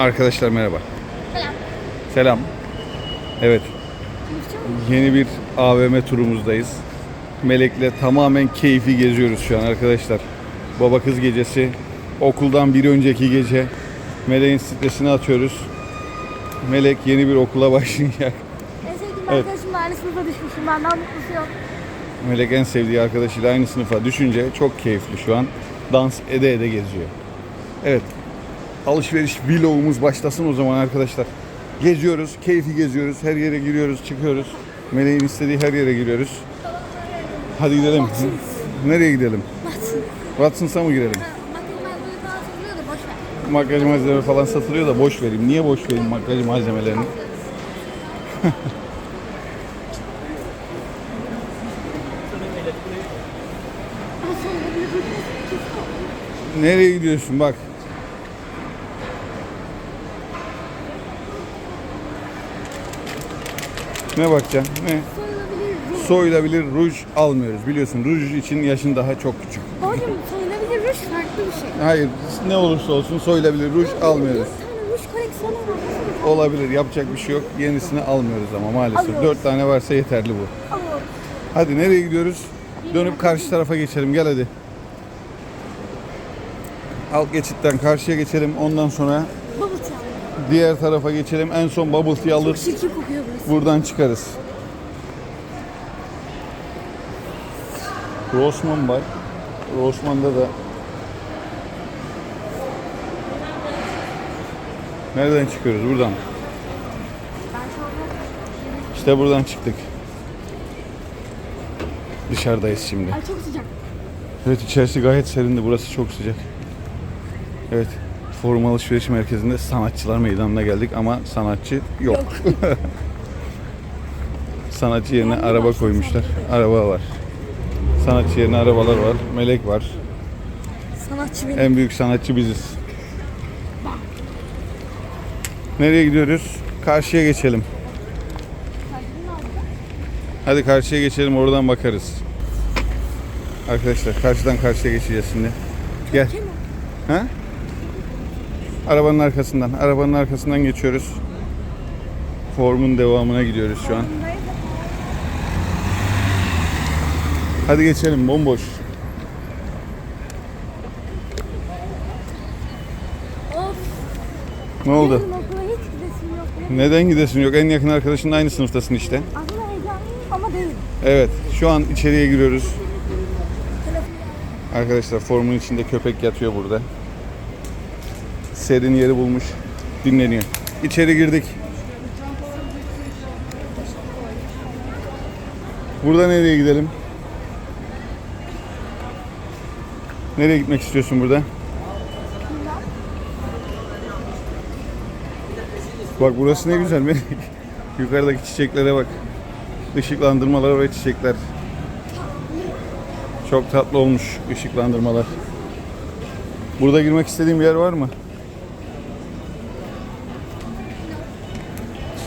Arkadaşlar merhaba. Selam. Selam. Evet. Yeni bir AVM turumuzdayız. Melek'le tamamen keyfi geziyoruz şu an arkadaşlar. Baba kız gecesi. Okuldan bir önceki gece. Melek'in stresini atıyoruz. Melek yeni bir okula başlayacak. En sevdiğim Evet. arkadaşımla aynı sınıfa düşmüşüm. Benden mutlusu yok. Melek en sevdiği arkadaşıyla aynı sınıfa düşünce çok keyifli şu an. Dans ede ede geziyor. Evet. Alışveriş vlogumuz başlasın o zaman arkadaşlar. Geziyoruz, keyfi geziyoruz. Her yere giriyoruz, çıkıyoruz. Meleğin istediği her yere giriyoruz. Hadi gidelim. Nereye gidelim? Watson's'a mı girelim? Makyaj malzemeleri falan satılıyor da boş vereyim. Niye boş vereyim makyaj malzemelerini? Nereye gidiyorsun bak. Ne bakacaksın? Ne? Soyulabilir ruj. Almıyoruz. Biliyorsun ruj için yaşın daha çok küçük. Hocam soyulabilir ruj farklı bir şey. Hayır ne olursa olsun soyulabilir ruj almıyoruz. Tane ruj koleksiyonu var. Olabilir yapacak bir şey yok. Yenisini almıyoruz ama maalesef. Alıyoruz. Dört tane varsa yeterli bu. Ama Hadi nereye gidiyoruz? Dönüp karşı tarafa geçelim. Gel hadi. Alt geçitten karşıya geçelim. Ondan sonra tea. Diğer tarafa geçelim. En son bubble tea alır. Şirkin kokuyor burası. Buradan çıkarız. Rossmann var. Rossmann'da da Nereden çıkıyoruz? Buradan. İşte buradan çıktık. Dışarıdayız şimdi. Ay çok sıcak. Evet içerisi gayet serindi. Burası çok sıcak. Evet. Forum Alışveriş Merkezi'nde sanatçılar meydanına geldik ama sanatçı yok. sanatçı yerine araba koymuşlar. Araba var. Sanatçı yerine arabalar var. Melek var. Sanatçı benim. En büyük sanatçı biziz. Nereye gidiyoruz? Karşıya geçelim. Hadi karşıya geçelim oradan bakarız. Arkadaşlar karşıdan karşıya geçeceğiz şimdi. Gel. Ha? Arabanın arkasından. Arabanın arkasından geçiyoruz. Formun devamına gidiyoruz şu an. Hadi geçelim bomboş. Of. Ne oldu? Benim okula hiç gidesim yok. Neden gidesin yok? En yakın arkadaşınla aynı sınıftasın işte. Aslında heyecanlıyım ama değilim. Evet, şu an içeriye giriyoruz. Arkadaşlar formun içinde köpek yatıyor burada. Serin yeri bulmuş, dinleniyor. İçeri girdik. Burada nereye gidelim? Nereye gitmek istiyorsun burada? Bak burası ne güzel. Melek. Yukarıdaki çiçeklere bak. Işıklandırmalar ve çiçekler. Çok tatlı olmuş ışıklandırmalar. Burada girmek istediğin bir yer var mı?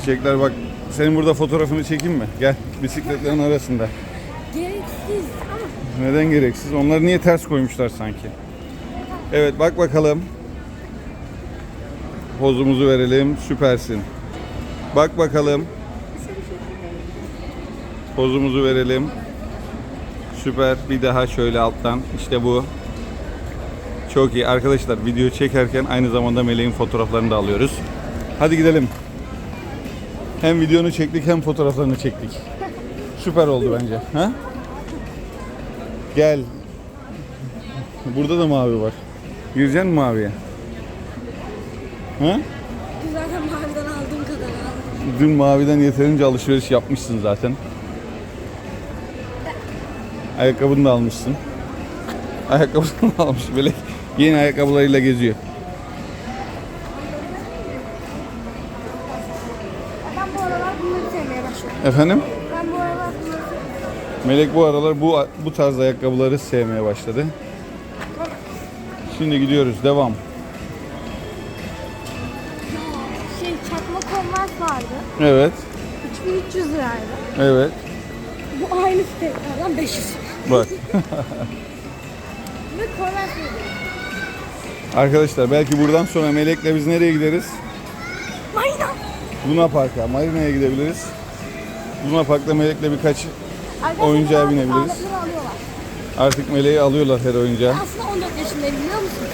Çiçekler bak. Senin burada fotoğrafını çekeyim mi? Gel bisikletlerin arasında. Gereksiz ama Neden gereksiz? Onları niye ters koymuşlar sanki? Evet bak bakalım. Pozumuzu verelim. Süpersin. Bak bakalım. Pozumuzu verelim. Süper. Bir daha şöyle alttan. İşte bu. Çok iyi. Arkadaşlar video çekerken aynı zamanda Meleğin fotoğraflarını da alıyoruz. Hadi gidelim. Hem videonu çektik hem fotoğraflarını çektik. Süper oldu bence. Ha? Gel. Burada da mavi var. Gireceksin mi maviye? Ha? zaten maviden aldığım kadar aldım. Dün maviden yeterince alışveriş yapmışsın zaten. Ayakkabını da almışsın. Ayakkabısını da almış. Böyle yeni ayakkabılarıyla geziyor. Ben bu aralar bunları sevmeye başladım. Efendim? Ben bu aralar Melek bu aralar bu bu tarz ayakkabıları sevmeye başladı. Şimdi gidiyoruz. Devam. Şey çakma konvers vardı. Evet. 3300 liraydı. Evet. Bu aynı fiyatlardan 500. Bak. Ve konvers. Arkadaşlar belki buradan sonra Melek'le biz nereye gideriz? Aynen. Luna Park'a, Marina'ya gidebiliriz. Luna Park'ta Melek'le birkaç Arkadaşlar, Oyuncağa binebiliriz. sağlıkları alıyorlar. artık Meleği alıyorlar her oyuncağa. Aslında 14 yaşındayım biliyor musun?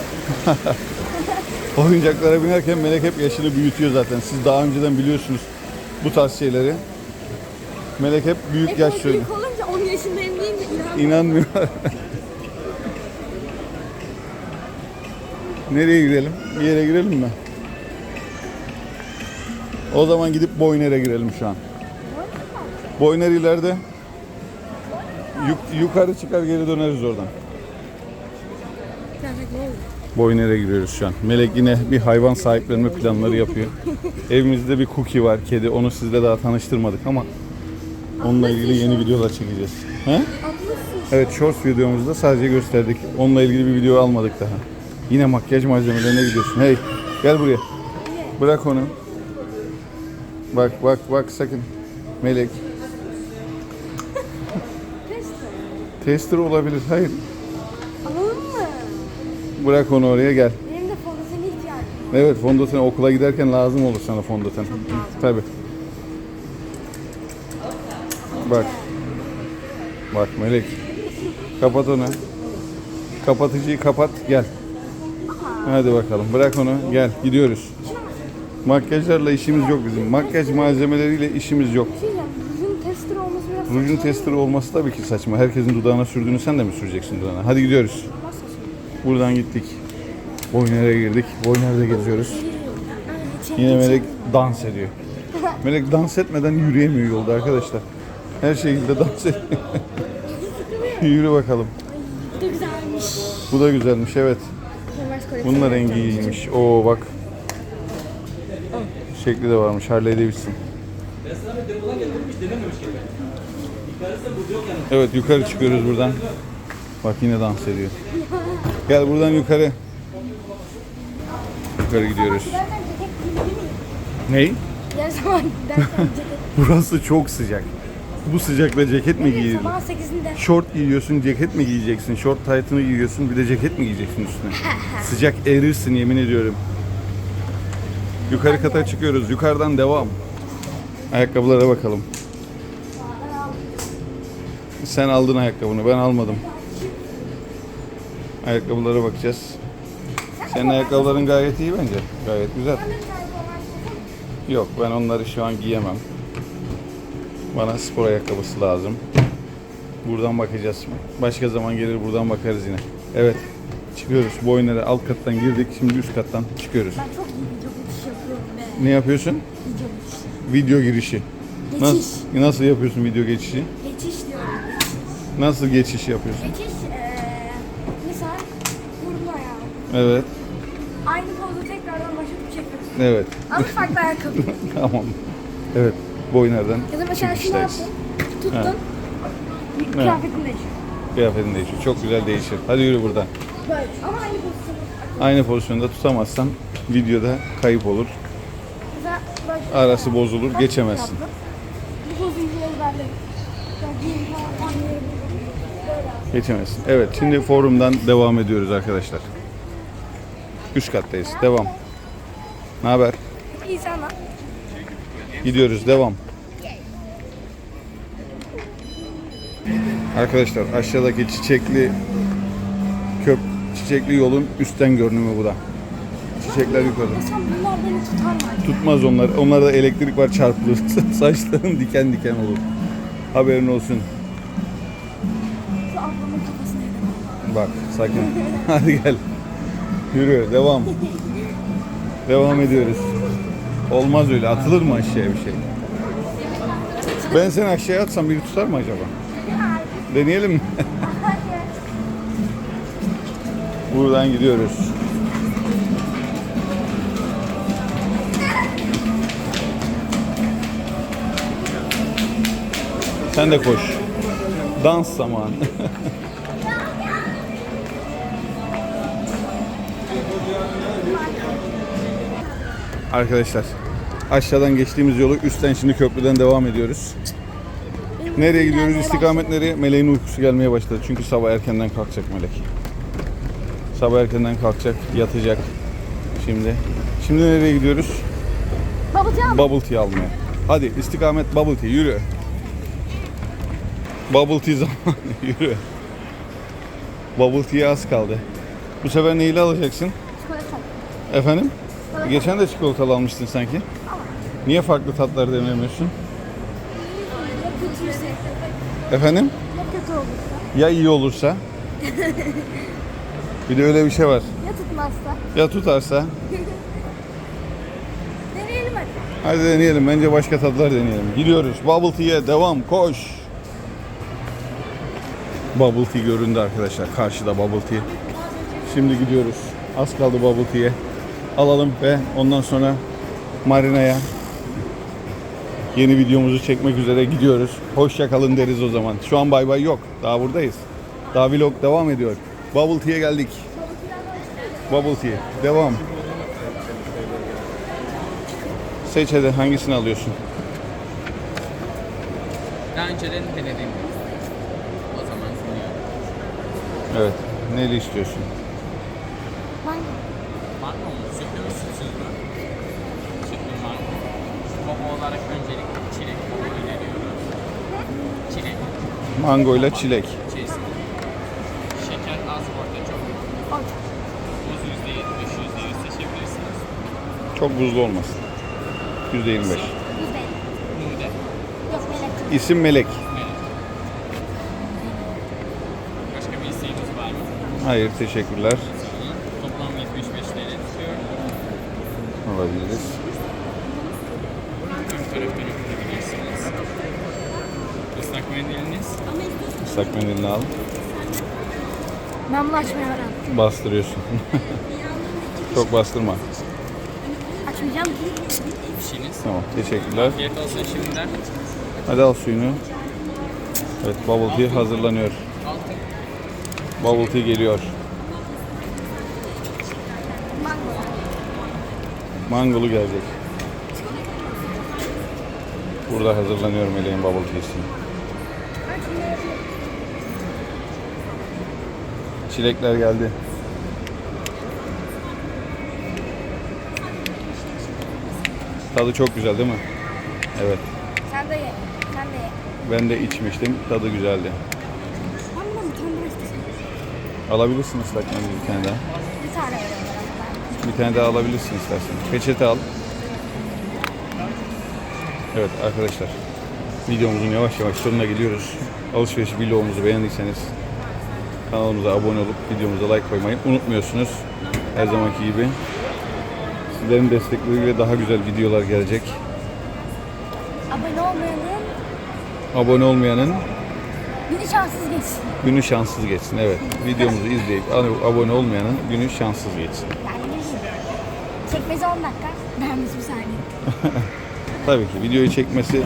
Oyuncaklara binerken Melek hep yaşını büyütüyor zaten. Siz daha önceden biliyorsunuz bu tarz şeyleri. Melek hep büyük yaş söylüyor. büyük olunca 10 yaşındayım deyince inanmıyorum. İnanmıyor. Nereye girelim? Bir yere girelim mi? O zaman gidip Boyner'e girelim şu an. Boyner ileride. Yuk- yukarı çıkar geri döneriz oradan. Boyner'e giriyoruz şu an. Melek yine bir hayvan sahiplenme planları yapıyor. Evimizde bir cookie var, kedi. Onu sizle daha tanıştırmadık ama onunla ilgili yeni videolar çekeceğiz. He? Evet, shorts videomuzda sadece gösterdik. Onunla ilgili bir video almadık daha. Yine makyaj malzemelerine gidiyorsun. Hey, gel buraya. Bırak onu. Bak, bak, bak sakın. Melek. Tester. Tester olabilir. Hayır. Alalım mı? Bırak onu oraya gel. Benim de fondötene ihtiyacım var. Evet fondöten okula giderken lazım olur sana fondöten. Tabi. Bak. Bak Melek. Kapat onu. Kapatıcıyı kapat gel. Hadi bakalım bırak onu gel gidiyoruz. Makyajlarla işimiz yok bizim. Makyaj malzemeleriyle işimiz yok. Rujun testleri olması tabii ki saçma. Herkesin dudağına sürdüğünü sen de mi süreceksin dudağına? Hadi gidiyoruz. Buradan gittik. Boyner'e girdik. Boyner'de geziyoruz. Yine Melek dans ediyor. Melek dans etmeden yürüyemiyor yolda arkadaşlar. Her şekilde dans ediyor. Yürü bakalım. Bu da güzelmiş. Bu da güzelmiş evet. Bunun da rengi. Oo bak. Şekli de varmış. Harley Davidson. Evet yukarı çıkıyoruz buradan. Bak yine dans ediyor. Gel buradan yukarı. Yukarı gidiyoruz. Ney? Burası çok sıcak. Bu sıcakta ceket mi giyilir? sabah 8'inde. Şort giyiyorsun, ceket mi giyeceksin? Şort taytını giyiyorsun, bir de ceket mi giyeceksin üstüne? Sıcak erirsin yemin ediyorum. Yukarı kata çıkıyoruz. Yukarıdan devam. Ayakkabılara bakalım. Sen aldın ayakkabını, ben almadım. Ayakkabılara bakacağız. Senin ayakkabıların gayet iyi bence. Gayet güzel. Yok ben onları şu an giyemem. Bana spor ayakkabısı lazım. Buradan bakacağız. Başka zaman gelir buradan bakarız yine. Evet. Çıkıyoruz. Boyner'e alt kattan girdik. Şimdi üst kattan çıkıyoruz. Ben çok iyi video geçiş yapıyorum be. Ne yapıyorsun? Video geçiş. Video girişi. Geçiş. Nasıl, nasıl yapıyorsun video geçişi? Nasıl geçiş yapıyorsun? Geçiş eee misal vurma ayağı. Evet. Aynı pozu tekrardan başlatıp çekiyorsun. Evet. Ama farklı ayakkabı. tamam. Evet. Boyner'den ya da mesela şunu yaptın. Tuttun. Bir kıyafetin değişiyor. Kıyafetin değişiyor. Çok güzel değişir. Hadi yürü buradan. Böyle. Ama aynı pozisyon. Aynı pozisyonda tutamazsan videoda kayıp olur. Mesela. Arası bozulur. Geçemezsin. Bu pozu iyice ezberledim. Ya giyim falan, Geçemezsin. Evet şimdi forumdan devam ediyoruz arkadaşlar. Üst kattayız. Devam. Ne haber? İyi sana. Gidiyoruz. Devam. Arkadaşlar aşağıdaki çiçekli köp çiçekli yolun üstten görünümü bu da. Çiçekler yukarıda. Bunlar beni tutar mı? Tutmaz onlar. Onlarda elektrik var çarpılır. Saçların diken diken olur. Haberin olsun. Bak sakın. Hadi gel. Yürü devam. Devam ediyoruz. Olmaz öyle. Atılır mı aşağıya bir şey? Ben seni aşağıya atsam biri tutar mı acaba? Deneyelim mi? Buradan gidiyoruz. Sen de koş. Dans zamanı. Arkadaşlar aşağıdan geçtiğimiz yolu üstten şimdi köprüden devam ediyoruz. Nereye gidiyoruz? İstikamet nereye? Meleğin uykusu gelmeye başladı. Çünkü sabah erkenden kalkacak Melek. Sabah erkenden kalkacak, yatacak. Şimdi. Şimdi nereye gidiyoruz? Bubble tea? Bubble tea almaya. Hadi istikamet bubble tea yürü. Bubble tea zamanı yürü. Bubble tea'ye az kaldı. Bu sefer neyle alacaksın? Efendim? Geçen de çikolatalı almıştın sanki. Niye farklı tatlar denemiyorsun? Efendim? Ya kötü olursa? Ya iyi olursa? Bir de öyle bir şey var. Ya tutmazsa? Ya tutarsa? Deneyelim hadi. Hadi deneyelim. Bence başka tatlar deneyelim. Gidiyoruz. Bubble tea'ye devam. Koş. Bubble tea göründü arkadaşlar. Karşıda bubble tea. Şimdi gidiyoruz. Az kaldı bubble tea'ye. Alalım ve ondan sonra marinaya yeni videomuzu çekmek üzere gidiyoruz. Hoşça kalın deriz o zaman. Şu an bay bay yok. Daha buradayız. Daha vlog devam ediyor. Bubble tea'ye geldik. Bubble tea. Devam. Seç hadi hangisini alıyorsun? Daha önceden denedim. O zaman sunuyorum. Evet. Neyle istiyorsun? Mango. Mango mu? Sütlü mü sütsüz mü? Sütlü mango. Baba olarak öncelikle çilek öneriyoruz. Çilek. Mango ile çilek. içerisinde. Şeker az orada çok. Orta. Buz %70, %100 seçebilirsiniz. Çok buzlu olmasın. %25. Yüz değil. Nude. Yok melek. İsim Melek. Melek. Başka bir isteğiniz var mı? Hayır teşekkürler. Alabiliriz. Islak mendiliniz. Islak mendilini al. Ben bunu açmayı öğrendim. Bastırıyorsun. Çok bastırma. Açmayacağım. Fişiniz. Tamam teşekkürler. Afiyet olsun şimdiden. Hadi al suyunu. Evet bubble tea hazırlanıyor. Bubble tea geliyor. Mangolu gelecek. Burada hazırlanıyor Meleğin bubble tea'si. Çilekler geldi. Tadı çok güzel değil mi? Evet. Sen de ye. Sen de ye. Ben de içmiştim. Tadı güzeldi. Ben bundan bir tane daha Bir tane daha alabilirsin istersen. Peçete al. Evet arkadaşlar. Videomuzun yavaş yavaş sonuna gidiyoruz. Alışveriş vlogumuzu beğendiyseniz kanalımıza abone olup videomuza like koymayı unutmuyorsunuz. Her zamanki gibi. Sizlerin destekleriyle daha güzel videolar gelecek. Abone olmayanın Abone olmayanın biri şanssız geçsin. günü şanssız geçsin. Evet. Videomuzu izleyip abone olmayanın günü şanssız geçsin. Çekmesi 10 dakika. Beğenmesi bir saniye. Tabii ki videoyu çekmesi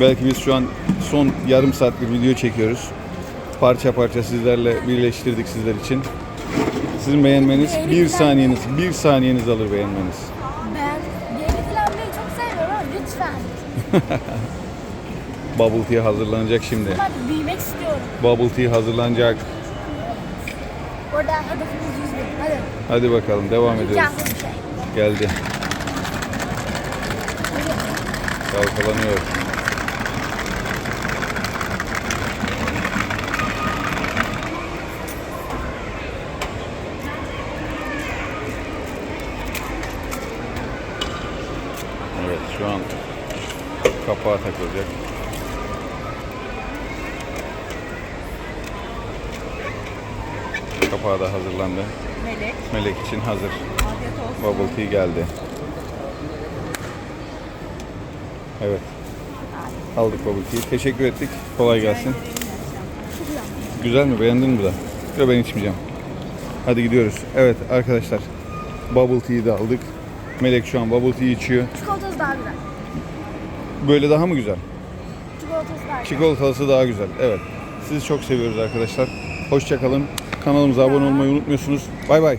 belki biz şu an son yarım saatlik video çekiyoruz. Parça parça sizlerle birleştirdik sizler için. Sizin beğenmeniz bir saniyeniz, bir saniyeniz alır beğenmeniz. Ben yeni dilenmeyi çok seviyorum ama lütfen. Bubble tea hazırlanacak şimdi. Büyümek istiyorum. Bubble tea hazırlanacak. Orada hedefimiz 100 bin. Hadi. Hadi bakalım devam ediyoruz. Şey. Geldi. Çalkalanıyor. Evet şu an kapağı takılacak. Kapağı da hazırlandı. Melek. Melek için hazır. Bubble tea geldi. Evet. Aldık bubble tea. Teşekkür ettik. Kolay gelsin. Güzel mi? Beğendin mi bu da? Yok ben içmeyeceğim. Hadi gidiyoruz. Evet arkadaşlar. Bubble tea'yi de aldık. Melek şu an bubble tea içiyor. Çikolatası daha güzel. Böyle daha mı güzel? Çikolatası daha güzel. Çikolatası daha güzel. Evet. Sizi çok seviyoruz arkadaşlar. Hoşça kalın. Kanalımıza abone olmayı unutmuyorsunuz. Bay bay.